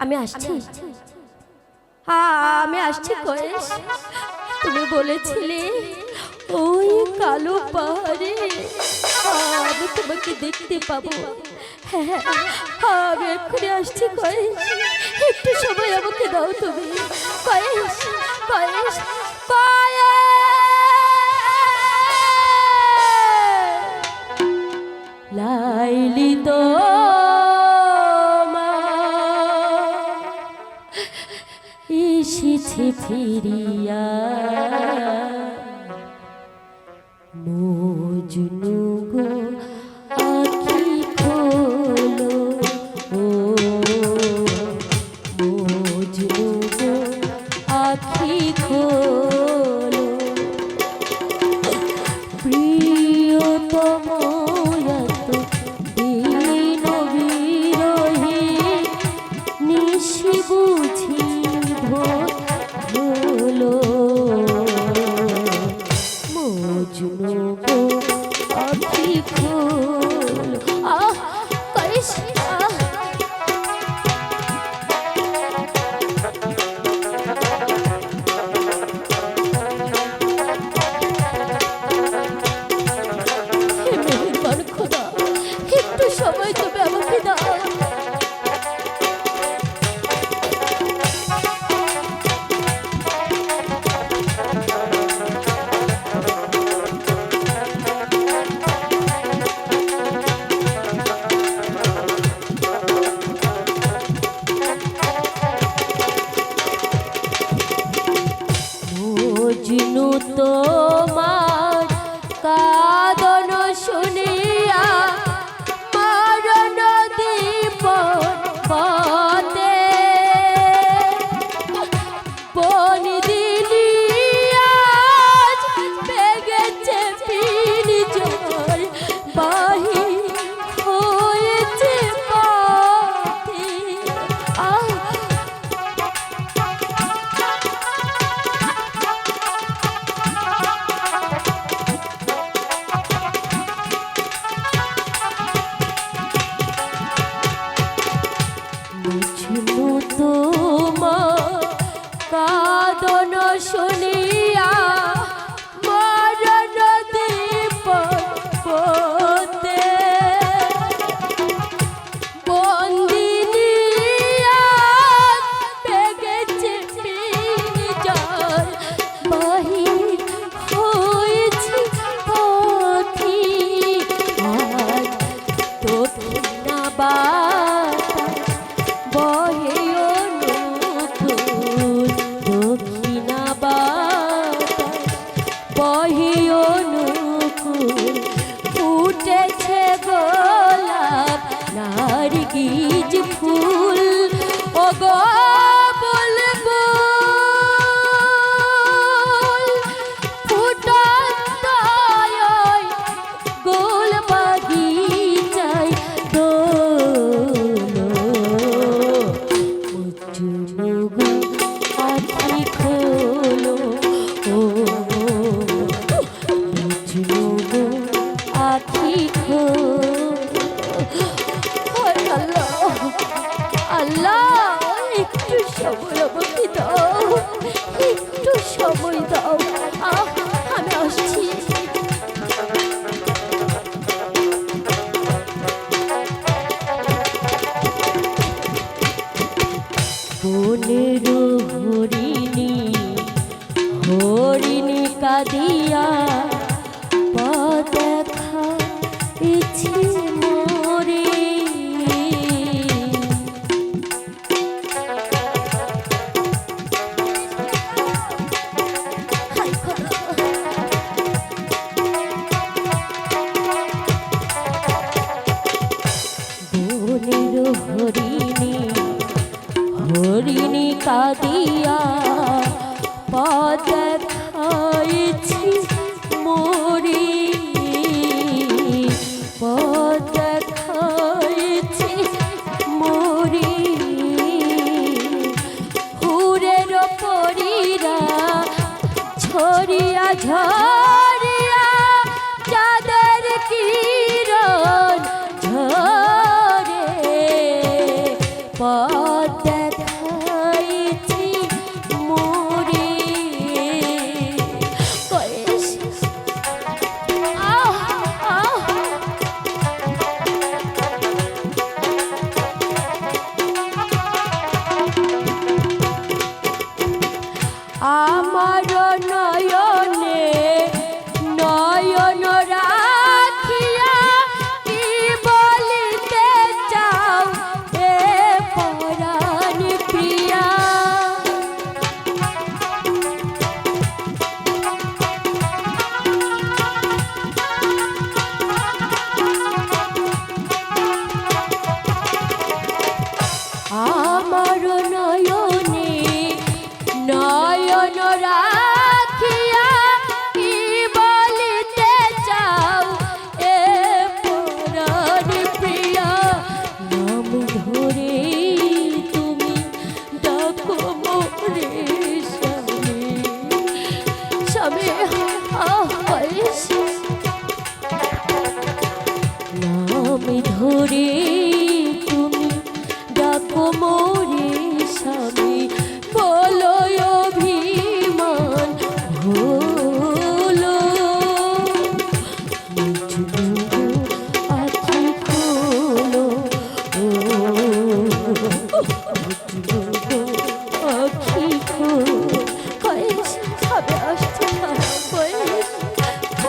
আমি আসছি। আমি আসছি। হ্যাঁ, কয়েস তুমি বলেছিলে ওই কালো পাহাড়ে। আমি তোমাকে দেখতে পাবো। হ্যাঁ, হ্যাঁ আমি এক্ষুনি আসছি কয়েস একটু সময় আমাকে দাও তুমি। কয়েস কয়েস কয়েস কাছে বুঝলো গো অতি খুব মতো না বা का दिया। ঝরিয়া ঝ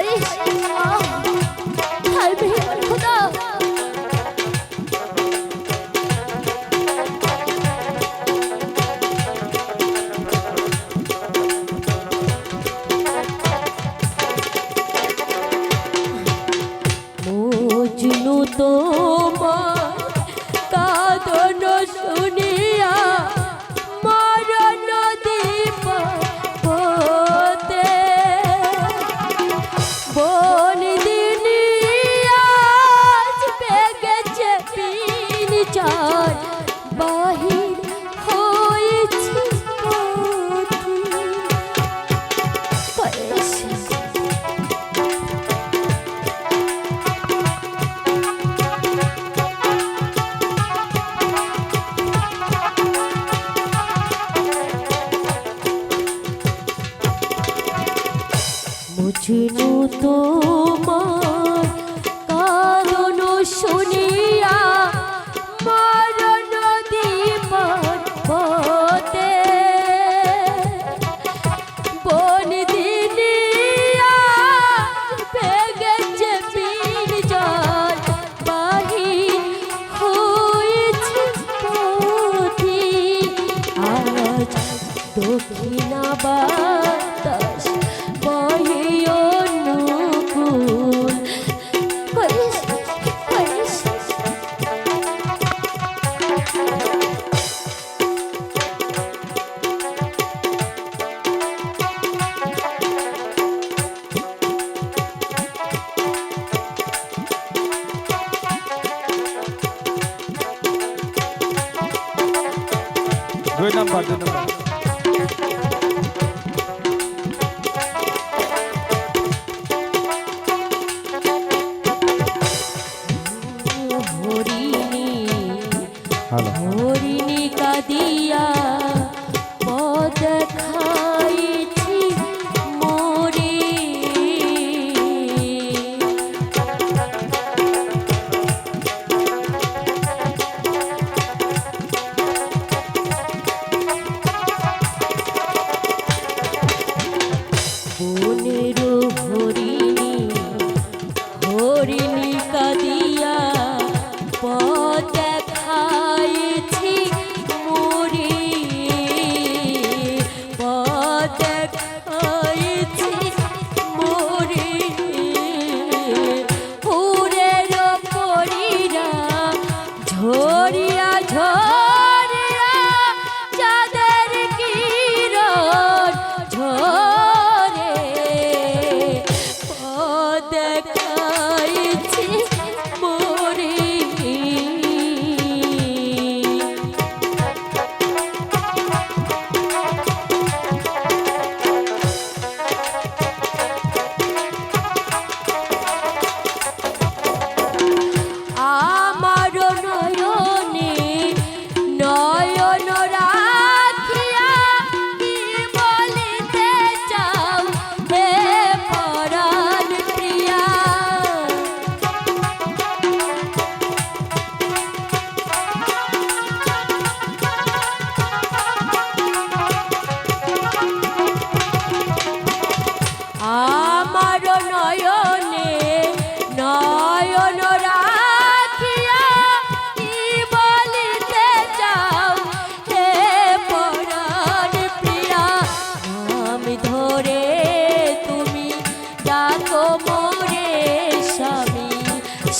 কয়েস দুই নাম্বার দুই নাম্বার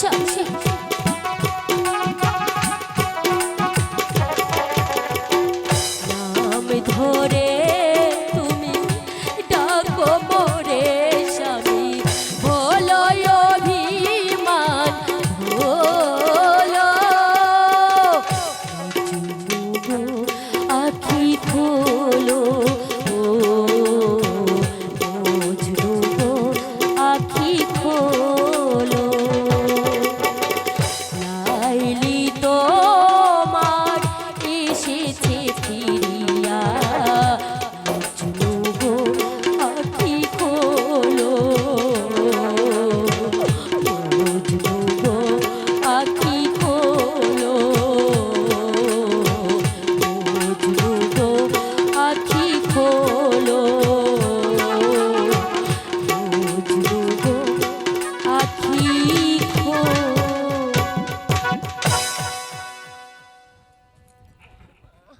小。